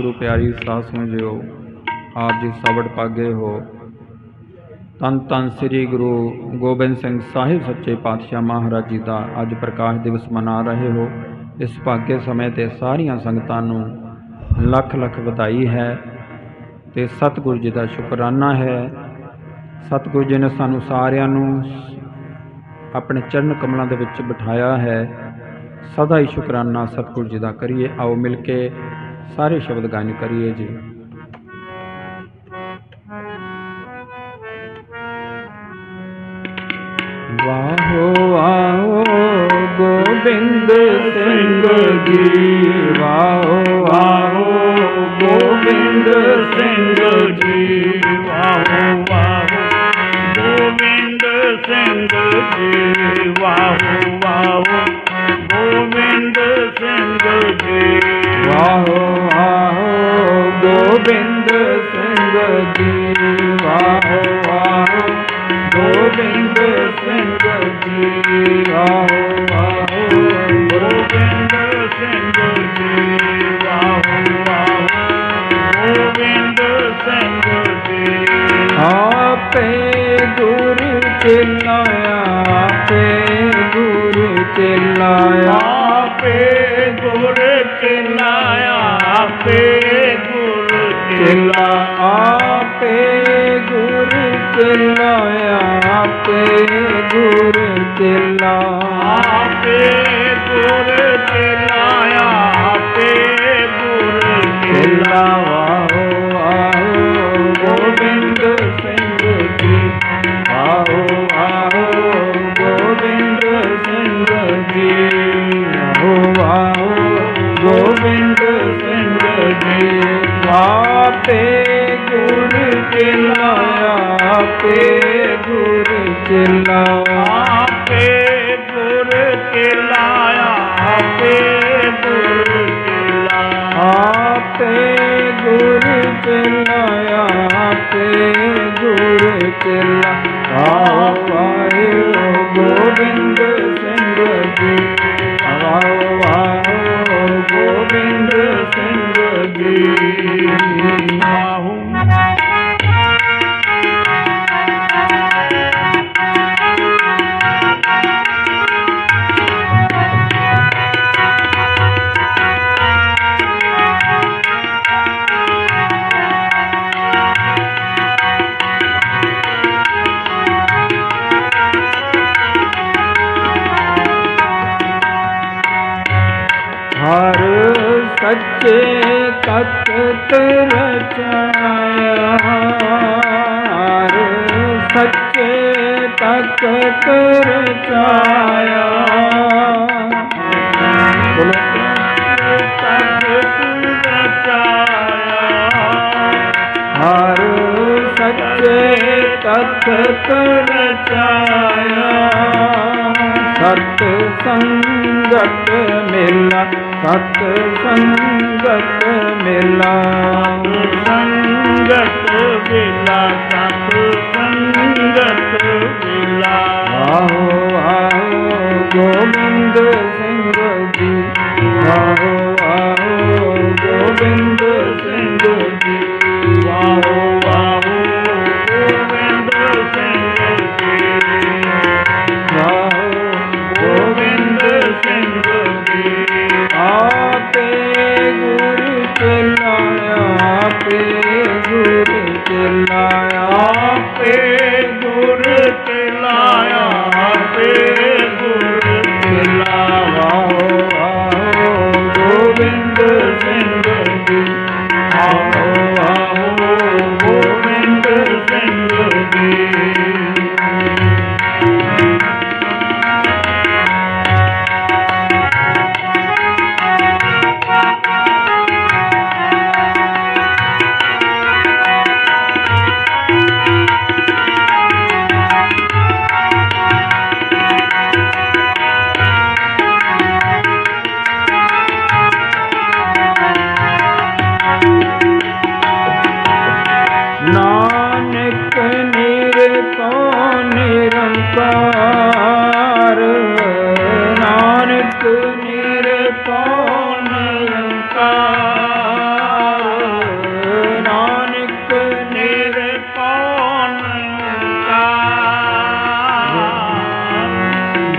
ਗੁਰੂ ਪਿਆਰੀ ਸਾਧ ਸੰਗਤ ਆਪ ਜੀ ਸਬੜ ਪਾਗੇ ਹੋ। ਤਨ ਤਨ ਸ੍ਰੀ ਗੁਰੂ ਗੋਬਿੰਦ ਸਿੰਘ ਸਾਹਿਬ ਸੱਚੇ ਪਾਤਸ਼ਾਹ ਮਹਾਰਾਜ ਜੀ ਦਾ ਅੱਜ ਪ੍ਰਕਾਸ਼ ਦਿਵਸ ਮਨਾ ਰਹੇ ਹੋ। ਇਸ ਭਾਗੇ ਸਮੇਂ ਤੇ ਸਾਰੀਆਂ ਸੰਗਤਾਂ ਨੂੰ ਲੱਖ ਲੱਖ ਵਧਾਈ ਹੈ ਤੇ ਸਤਿਗੁਰੂ ਜੀ ਦਾ ਸ਼ੁਕਰਾਨਾ ਹੈ। ਸਤਿਗੁਰੂ ਜੀ ਨੇ ਸਾਨੂੰ ਸਾਰਿਆਂ ਨੂੰ ਆਪਣੇ ਚਰਨ ਕਮਲਾਂ ਦੇ ਵਿੱਚ ਬਿਠਾਇਆ ਹੈ। ਸਦਾ ਹੀ ਸ਼ੁਕਰਾਨਾ ਸਤਿਗੁਰੂ ਜੀ ਦਾ ਕਰੀਏ। ਆਓ ਮਿਲ ਕੇ ਸਾਰੇ ਸ਼ਬਦ ਗਾਇਨ ਕਰੀਏ ਜੀ। ਵਾਹੋ ਵਾਹੋ, ਗੋਬਿੰਦ ਸਿੰਘ ਜੀ, ਵਾਹੋ ਵਾਹੋ, ਗੋਬਿੰਦ ਸਿੰਘ ਜੀ, ਵਾਹੋ ਵਾਹੋ, ਗੋਬਿੰਦ ਸਿੰਘ ਜੀ, ਵਾਹੋ ਵਾਹੋ, ਗੋਬਿੰਦ ਸਿੰਘ ਜੀ। ਗੋਬਿੰਦ ਸਿੰਘ ਜੀ ਗੋਬਿੰਦ ਸਿੰਘ ਜੀ ਗੋਬਿੰਦ ਸਿੰਘ ਜੀ ਆਪੇ ਗੁਰੂ ਚਿਲਾਇਆ ਆਪੇ ਗੁਰੂ ਚਿਲਾਇਆ। ਆਪੇ ਗੁਰ ਚਿਲਾਇਆ ਆਪੇ ਗੁਰ ਚਿਲਾ ਆਪੇ ਗੁਰੂ ਚਿਲਾ ਸੱਚੇ ਤਖਤ ਰਚਾਇਆ। ਹਰ ਸੱਚੇ ਤਖਤ ਰਚਾਇਆ। ਬੋਲੋ। ਹਰ ਸੱਚੇ ਤਖਤ ਰਚਾਇਆ। ਸਤ ਸੰਗਤ ਮਿਲਾ ਸਤ ਸੰਗਤ ਮਿਲਾ। ਸੰਗਤ ਵਿਲਾ ਸਤ ਸੰਗਤ ਵਿਲਾ ਆਹੋ ਆਹੋ ਗੋਬਿੰਦ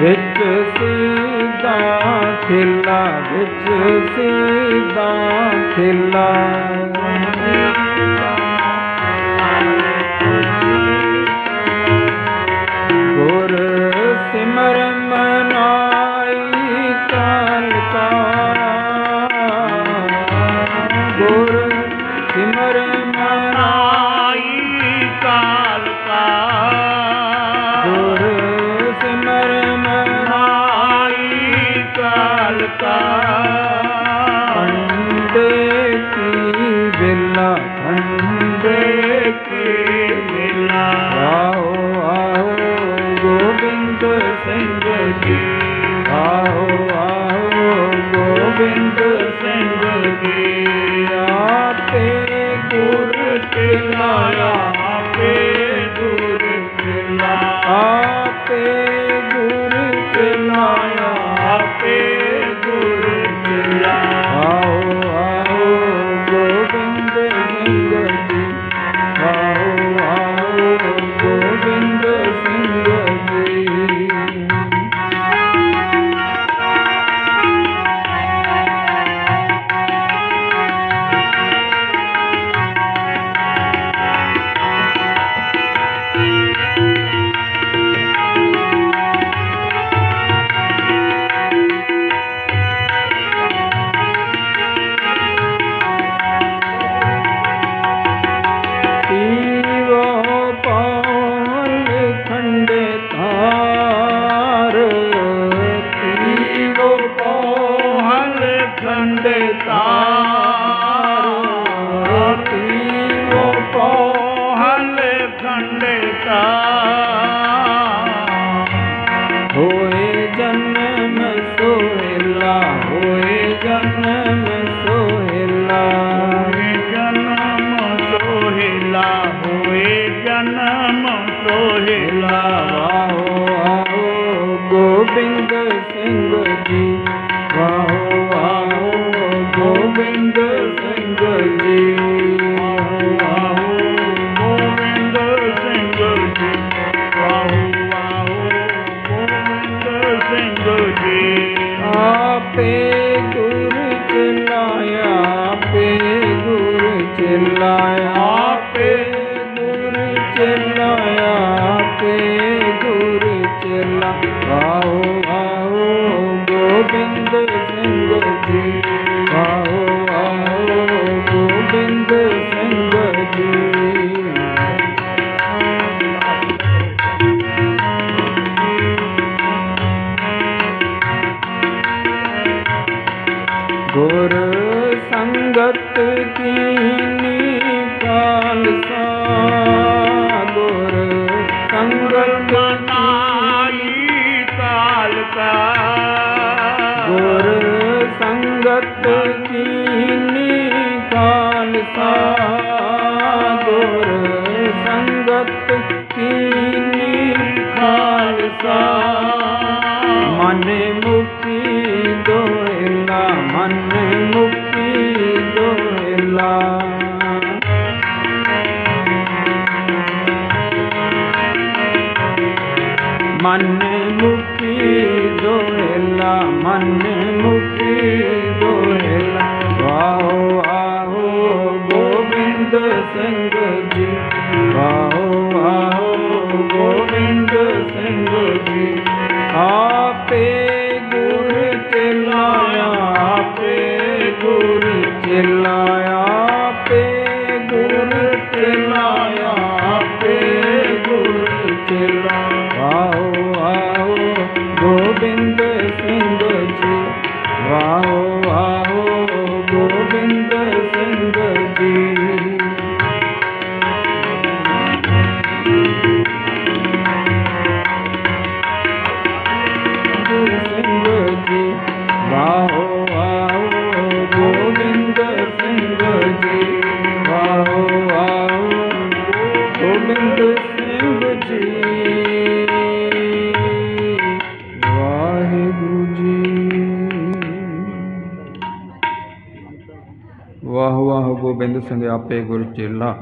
ਵਿੱਚ ਸਿੱਧਾ ਖੇਲਾ ਵਿੱਚ ਸਿੱਧਾ ਖੇਲਾ। का கண்டு தான் पूरी चिल्ला आओ आओ गोविंद सिंह जी आओ आओ गोविंद सिंह जी गुर संगत की निकाल सा गुर ਅੰਮ੍ਰਿਤ ਨਾਈ ਕਾਲ ਕਾਲ ਸਾ ਮਨ ਮੁਕੀ ਦੋਇਲਾ ਮਨ ਮੁਕੀ ਦੋਇਲਾ ਵਾਓ ਆਹੋ ਗੋਬਿੰਦ ਸਿੰਘ ਜੀ। ਵਾਓ ਆਹੋ ਗੋਬਿੰਦ ਸਿੰਘ ਜੀ। ਆਪੇ Bye. ਸਿੰਘ ਆਪੇ ਗੁਰ ਚੇਲਾ।